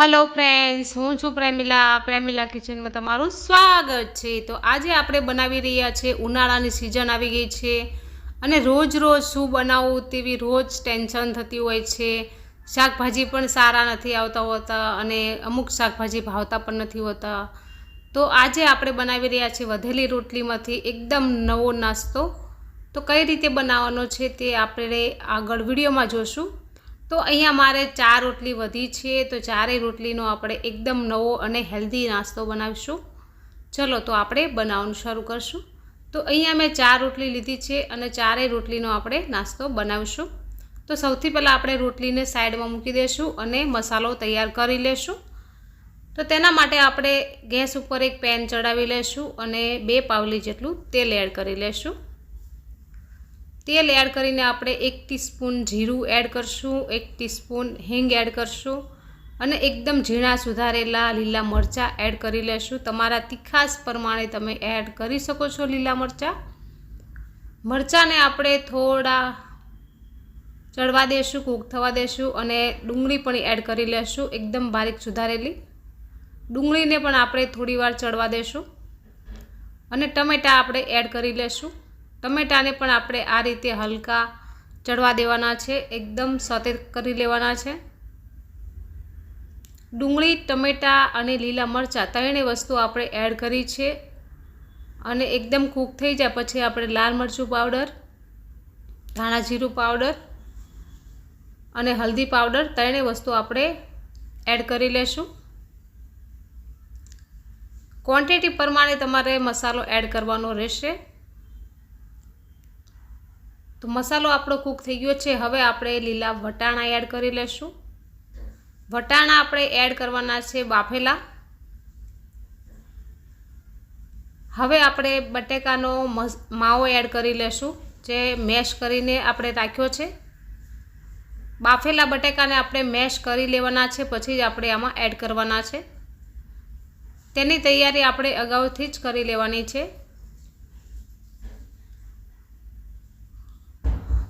Hello friends હું છું પ્રેમિલા. પ્રેમિલા કિચનમાં તમારું સ્વાગત છે. તો આજે આપણે બનાવી રહ્યા છે ઉનાળાની સિઝન આવી ગઈ છે અને રોજ રોજ શું બનાવવું તેવી રોજ ટેન્શન થતી હોય છે. શાકભાજી પણ સારા નથી આવતા હોતા અને અમુક શાકભાજી ભાવતા પણ નથી હોતા. તો આજે આપણે બનાવી રહ્યા છીએ વધેલી રોટલીમાંથી એકદમ નવો નાસ્તો. તો કઈ રીતે બનાવવાનો છે તે આપણે આગળ વિડીયોમાં જોશું. તો અહીંયા મારે ચાર રોટલી વધી છે, તો ચારેય રોટલીનો આપણે એકદમ નવો અને હેલ્ધી નાસ્તો બનાવીશું. ચલો, તો આપણે બનાવવાનું શરૂ કરશું. તો અહીંયા મેં ચાર રોટલી લીધી છે અને ચારેય રોટલીનો આપણે નાસ્તો બનાવીશું. તો સૌથી પહેલાં આપણે રોટલીને સાઈડમાં મૂકી દઈશું અને મસાલો તૈયાર કરી લેશું. તો તેના માટે આપણે ગેસ ઉપર એક પેન ચડાવી લેશું અને બે પાવલી જેટલું તેલ એડ કરી લેશું. તેલ એડ કરીને આપણે એક ટીસ્પૂન જીરું એડ કરશું, એક ટીસ્પૂન હિંગ એડ કરશું અને એકદમ ઝીણા સુધારેલા લીલા મરચાં એડ કરી લેશું. તમારા તીખાસ પ્રમાણે તમે એડ કરી શકો છો લીલા મરચાં. મરચાંને આપણે થોડા ચડવા દેશું કૂક થવા દેશું અને ડુંગળી પણ એડ કરી લેશું, એકદમ બારીક સુધારેલી. ડુંગળીને પણ આપણે થોડીવાર ચડવા દેશું અને ટમેટાં આપણે એડ કરી લેશું. ટમેટાને પણ આપણે આ રીતે હલકા ચડવા દેવાના છે, એકદમ સતે કરી લેવાના છે. ડુંગળી, ટમેટાં અને લીલા મરચાં ત્રણેય વસ્તુ આપણે એડ કરી છે અને એકદમ કૂક થઈ જાય પછી આપણે લાલ મરચું પાવડર, ધાણા જીરું પાવડર અને હલ્દી પાવડર ત્રણેય વસ્તુ આપણે એડ કરી લેશું. ક્વોન્ટિટી પ્રમાણે તમારે મસાલો એડ કરવાનો રહેશે. તો મસાલો આપણો કૂક થઈ ગયો છે. હવે આપણે લીલા વટાણા એડ કરી લેશું. વટાણા આપણે એડ કરવાના છે બાફેલા. હવે આપણે બટેકાનો માવો એડ કરી લેશું, જે મેશ કરીને આપણે રાખ્યો છે. બાફેલા બટેકાને આપણે મેશ કરી લેવાના છે, પછી જ આપણે આમાં એડ કરવાના છે. તેની તૈયારી આપણે અગાઉથી જ કરી લેવાની છે.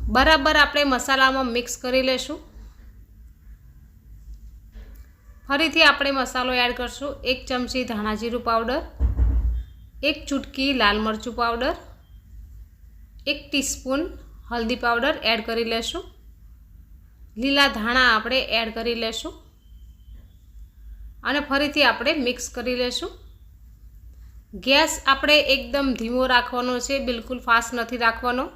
બરાબર આપણે મસાલામાં મિક્સ કરી લેશું. ફરીથી આપણે મસાલો એડ કરશું. એક ચમચી ધાણા જીરું પાવડર એક ચૂટકી લાલ મરચું પાવડર એક ટીસ્પૂન હલ્દી પાવડર એડ કરી લેશું. લીલા ધાણા આપણે એડ કરી લેશું. અને ફરીથી આપણે મિક્સ કરી લેશું. ગેસ આપણે એકદમ ધીમો રાખવાનો છે, બિલકુલ ફાસ્ટ નથી રાખવાનો.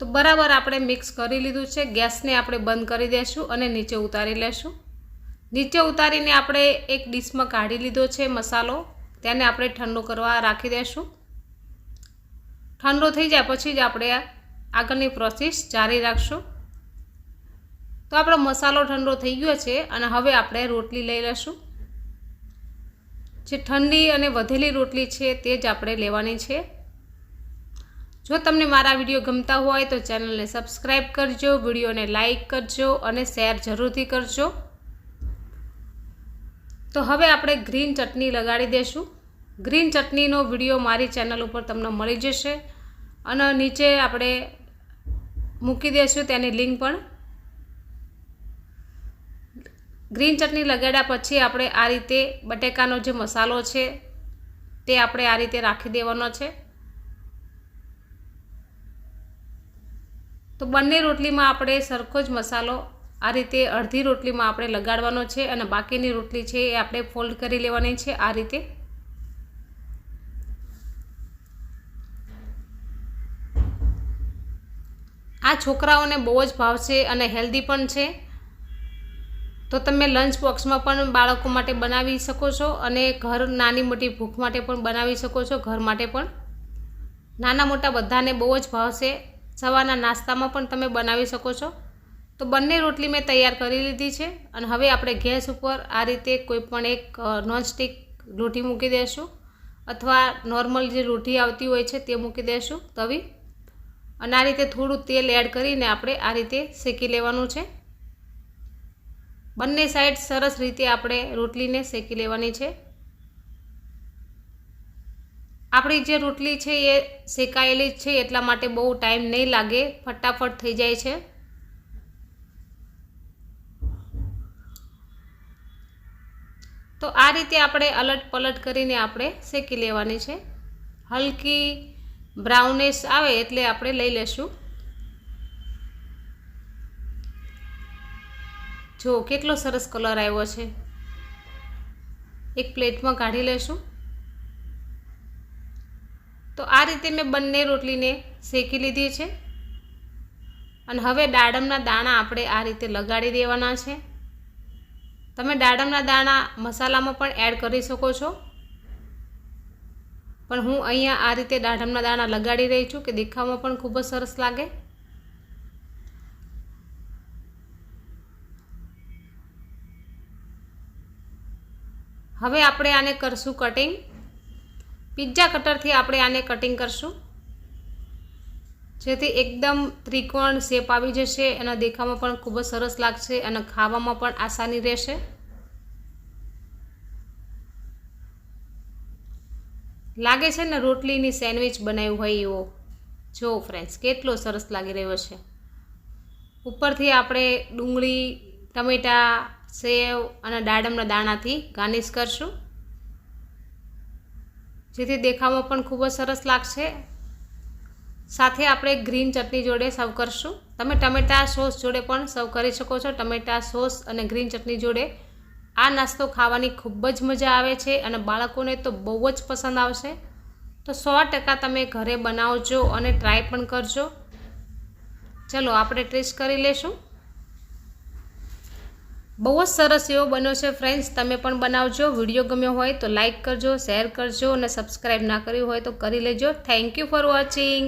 તો બરાબર આપણે મિક્સ કરી લીધું છે. ગેસને આપણે બંધ કરી દઈશું અને નીચે ઉતારી લેશું. નીચે ઉતારીને આપણે એક ડીશમાં કાઢી લીધો છે મસાલો. તેને આપણે ઠંડો કરવા રાખી દઈશું ઠંડો થઈ જાય પછી જ આપણે આગળની પ્રોસેસ જારી રાખશું. તો આપણો મસાલો ઠંડો થઈ ગયો છે અને હવે આપણે રોટલી લઈ લઈશું. જે ઠંડી અને વધેલી રોટલી છે તે જ આપણે લેવાની છે. જો તમને મારા વીડિયો ગમતા હોય તો ચેનલને સબસ્ક્રાઈબ કરજો, વિડીયોને લાઈક કરજો અને શેર જરૂરથી કરજો. તો હવે આપણે ગ્રીન ચટણી લગાડી દઈશું ગ્રીન ચટણીનો વીડિયો મારી ચેનલ ઉપર તમને મળી જશે અને નીચે આપણે મૂકી દઈશું તેની લિંક પણ. ગ્રીન ચટણી લગાડ્યા પછી આપણે આ રીતે બટેકાનો જે મસાલો છે તે આપણે આ રીતે રાખી દેવાનો છે. તો બંને રોટલીમાં આપણે સરખો જ મસાલો આ રીતે અડધી રોટલીમાં આપણે લગાડવાનો છે અને બાકીની રોટલી છે એ આપણે ફોલ્ડ કરી લેવાની છે આ રીતે. આ છોકરાઓને બહુ જ ભાવશે અને હેલ્ધી પણ છે. તો તમે લંચ બોક્સમાં પણ બાળકો માટે બનાવી શકો છો અને ઘર નાની મોટી ભૂખ માટે પણ બનાવી શકો છો, ઘર માટે પણ. નાના મોટા બધાને બહુ જ ભાવશે. સવારના નાસ્તામાં પણ તમે બનાવી શકો છો. તો બંને રોટલી મેં તૈયાર કરી લીધી છે અને હવે આપણે ગેસ ઉપર આ રીતે કોઈ પણ એક નોનસ્ટિક રોટી મૂકી દઈશું અથવા નોર્મલ જે રોટી આવતી હોય છે તે મૂકી દઈશું તવી. અને આ રીતે થોડું તેલ એડ કરીને આપણે આ રીતે શેકી લેવાનું છે. બંને સાઈડ સરસ રીતે આપણે રોટલીને શેકી લેવાની છે. આપણી જે રોટલી છે એ શેકાયેલી છે, એટલા માટે બહુ ટાઈમ નહીં લાગે, ફટાફટ થઈ જાય છે. તો આ રીતે આપણે અલટ પલટ કરીને આપણે શેકી લેવાની છે. હલકી બ્રાઉનેસ આવે એટલે આપણે લઈ લેશું. જો, કેટલો સરસ કલર આવ્યો છે. એક પ્લેટમાં કાઢી લેશું. તો આ રીતે મેં બંને રોટલીને શેકી લીધી છે. અને હવે દાડમના દાણા આપણે આ રીતે લગાડી દેવાના છે. તમે દાડમના દાણા મસાલામાં પણ એડ કરી શકો છો. પણ હું અહીંયા આ રીતે દાડમના દાણા લગાડી રહી છું કે દેખાવમાં પણ ખૂબ જ સરસ લાગે. હવે આપણે આને કરશું કટિંગ. પિઝા કટરથી આપણે આને કટિંગ કરશું. જેથી એકદમ ત્રિકોણ શેપ આવી જશે, એના દેખાવમાં પણ ખૂબ જ સરસ લાગશે અને ખાવામાં પણ આસાની રહેશે. લાગે છે ને રોટલીની સેન્ડવિચ બનાવ્યું હોય એવો? જો ફ્રેન્ડ્સ કેટલો સરસ લાગી રહ્યો છે. ઉપરથી આપણે ડુંગળી, ટમેટાં, સેવ અને દાડમના દાણાથી ગાર્નિશ કરશું. જેથી દેખાવમાં પણ ખૂબ જ સરસ લાગશે. સાથે આપણે ગ્રીન ચટણી જોડે સર્વ કરશું. તમે ટમેટા સોસ જોડે પણ સર્વ કરી શકો છો. ટમેટા સોસ અને ગ્રીન ચટણી જોડે આ નાસ્તો ખાવાની ખૂબ જ મજા આવે છે અને બાળકોને તો બહુ જ પસંદ આવશે. તો સો ટકા તમે ઘરે બનાવજો અને ટ્રાય પણ કરજો. ચલો, આપણે ટેસ્ટ કરી લેશું. બહુ જ સરસ એવો બન્યો છે ફ્રેન્ડ્સ તમે પણ બનાવજો, વીડિયો ગમ્યો હોય તો લાઇક કરજો શેર કરજો અને સબસ્ક્રાઈબ ના કર્યું હોય તો કરી લેજો. Thank you for watching